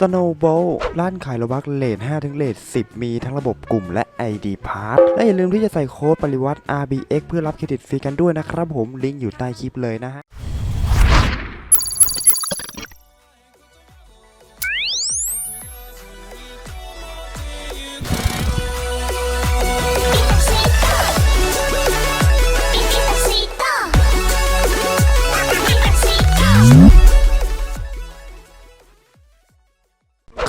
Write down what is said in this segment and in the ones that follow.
Snowball ร้านขายโลบักเลท5ถึงเลท10 มีทั้งระบบกลุ่มและ ID Pass และอย่าลืมที่จะใส่โค้ดปริวัติ RBX เพื่อรับเครดิตฟรีกันด้วยนะครับผมลิงก์อยู่ใต้คลิปเลยนะฮะ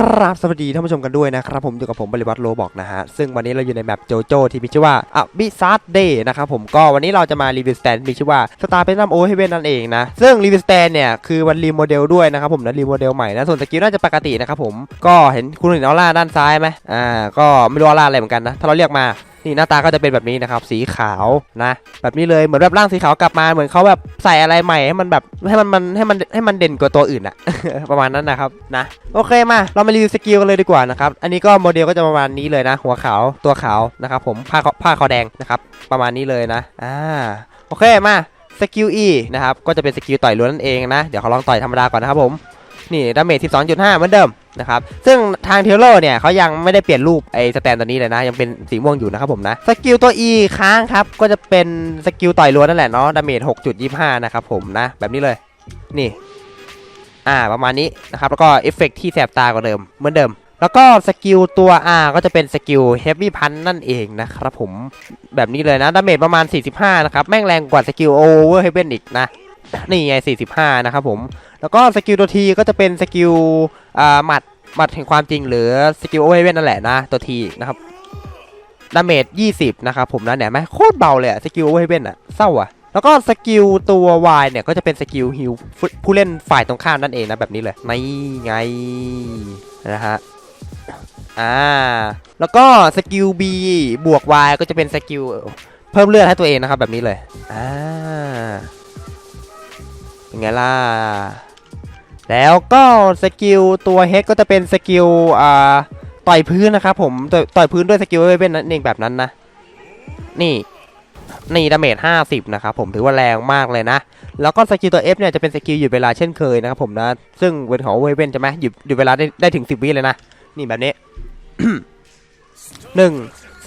ครับสวัสดีท่านผู้ชมกันด้วยนะครับผมอยู่กับผมบริวัตรโลบอกนะฮะ ซึ่งวันนี้เราอยู่ในแมปโจโจที่มีชื่อว่าอบิซัสเดย์นะครับผมก็วันนี้เราจะมารีวิวสแตนมีชื่อว่าสตาร์เพนนัมโอเฮเวนนั่นเองนะ ซึ่งรีวิวสแตนเนี่ย คือวันรีโมเดลด้วยนะครับผมนะรีโมเดลใหม่นะ ส่วนสกิลน่าจะปกตินะครับผมก็เห็นคุณเห็นออร่าด้านซ้ายไหมอ่าก็ไม่รู้ออร่าอะไรเหมือนกันนะ ถ้าเราเรียกมา นี่หน้าตาก็จะเป็นแบบนี้นะครับสีขาวนะแบบนี้เลยเหมือนแบบร่างสีขาวกลับมาเหมือนเขาแบบใส่อะไรใหม่ให้มันแบบให้มันมันให้มันให้มันเด่นกว่าตัวอื่นอะประมาณนั้นนะครับนะโอเคมาเรามารีวิวสกิลกันเลยดีกว่านะครับอันนี้ก็โมเดลก็จะประมาณนี้เลยนะ หัวขาวตัวขาวนะครับผมผ้าผ้าคอแดงนะครับประมาณนี้เลยนะอ่าโอเคมาสกิล E นะครับก็จะเป็นสกิลต่อยล้วนนั่นเองนะเดี๋ยวเขาลองต่อยธรรมดาก่อนนะครับผมนี่ดาเมจ12.5 เหมือนเดิม นะครับซึ่งทางเทเลอร์เนี่ยเขายังไม่ได้เปลี่ยนรูปไอ้สแตนตัวนี้เลยนะ ยังเป็นสีม่วงอยู่นะครับผมนะสกิลตัว E ค้างครับ ก็จะเป็นสกิลต่อยล้วนนั่นแหละเนาะดาเมจ6.25 นะครับผมนะ แบบนี้เลย นี่ อ่าประมาณนี้นะครับ แล้วก็เอฟเฟกต์ที่แสบตากว่าเดิมเหมือนเดิมแล้วก็สกิลตัว R ก็จะเป็นสกิลเฮฟวี่พันนั่นเองนะครับผมแบบนี้เลยนะดาเมจประมาณ 45 นะครับ แม่งแรงกว่าสกิลโอเวอร์เฮเบนอีกนะ นี่ไง45 นะครับผม แล้วก็สกิลตัวทีก็จะเป็นสกิลอ่าหมัดหมัดแห่งความจริงหรือสกิลโอเวอร์เฮเบนนั่นแหละนะตัวทีนะครับดาเมจ20 นะครับผมนะเนี่ยไหมโคตรเบาเลยอะสกิลโอเวอร์เฮเบนอะเศร้าอะแล้วก็สกิลตัว Y เนี่ยก็จะเป็นสกิลฮิลผู้เล่นฝ่ายตรงข้ามนั่นเองนะแบบนี้เลยนี่ไงนะฮะอ่าแล้วก็สกิล B บวก Y ก็จะเป็นสกิลเพิ่มเลือดให้ตัวเองนะครับแบบนี้เลยอ่า เป็นไงล่ะ แล้วก็สกิลตัว H ก็จะเป็นสกิลอ่าต่อยพื้นนะครับผมต่อยต่อยพื้นด้วยสกิลเวเบนนั่นเองแบบนั้นนะ นี่นี่ดาเมจ50 นะครับผมถือว่าแรงมากเลยนะ แล้วก็สกิลตัว F เนี่ยจะเป็นสกิลหยุดเวลาเช่นเคยนะครับผมนะ ซึ่งเป็นของเวเบนใช่ไหมหยุดหยุดเวลาได้ได้ถึง 10 วิเลยนะ นี่แบบนี้หนึ่ง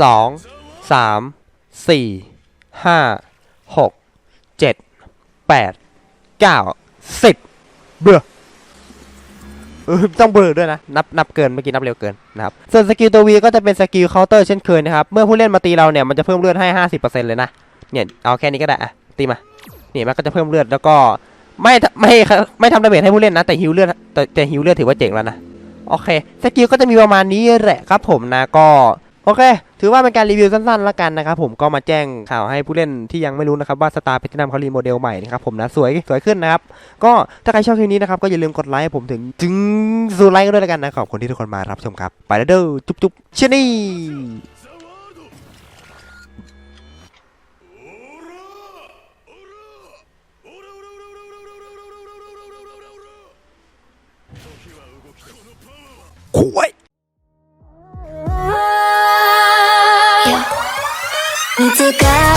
สองสามสี่ห้าหกเจ็ดแปด เก้าสิบเบื่อต้องเบลอด้วยนะ นับนับเกินเมื่อกี้นับเร็วเกินนะครับส่วนสกิลตัว V ก็จะเป็นสกิลเคาน์เตอร์เช่นเคยนะครับเมื่อผู้เล่นมาตีเราเนี่ยมันจะเพิ่มเลือดให้ 50%เลยนะเนี่ยเอาแค่นี้ก็ได้อะตีมาเนี่ยมันก็จะเพิ่มเลือดแล้วก็ไม่ไม่ไม่ทำดาเมจให้ผู้เล่นนะ แต่ฮิวเลือดแต่แต่ฮิวเลือดถือว่าเจ๋งแล้วนะโอเคสกิลก็จะมีประมาณนี้แหละครับผมนะก็ โอเค ถือว่าเป็นการรีวิวสั้นๆ แล้วกันนะครับผมก็มาแจ้งข่าวให้ผู้เล่นที่ยังไม่รู้นะครับว่าสตาร์เพชรนำเขารีโมเดลใหม่นะครับผมนะสวยสวยขึ้นนะครับ ก็ถ้าใครชอบคลิปนี้นะครับก็อย่าลืมกดไลค์ให้ผมถึงถึงสูไลค์กันด้วยแล้วกันนะขอบคุณที่ทุกคนมารับชมครับ ไปแล้วเด้อจุ๊บจุ๊บเชนี่คุย 見つか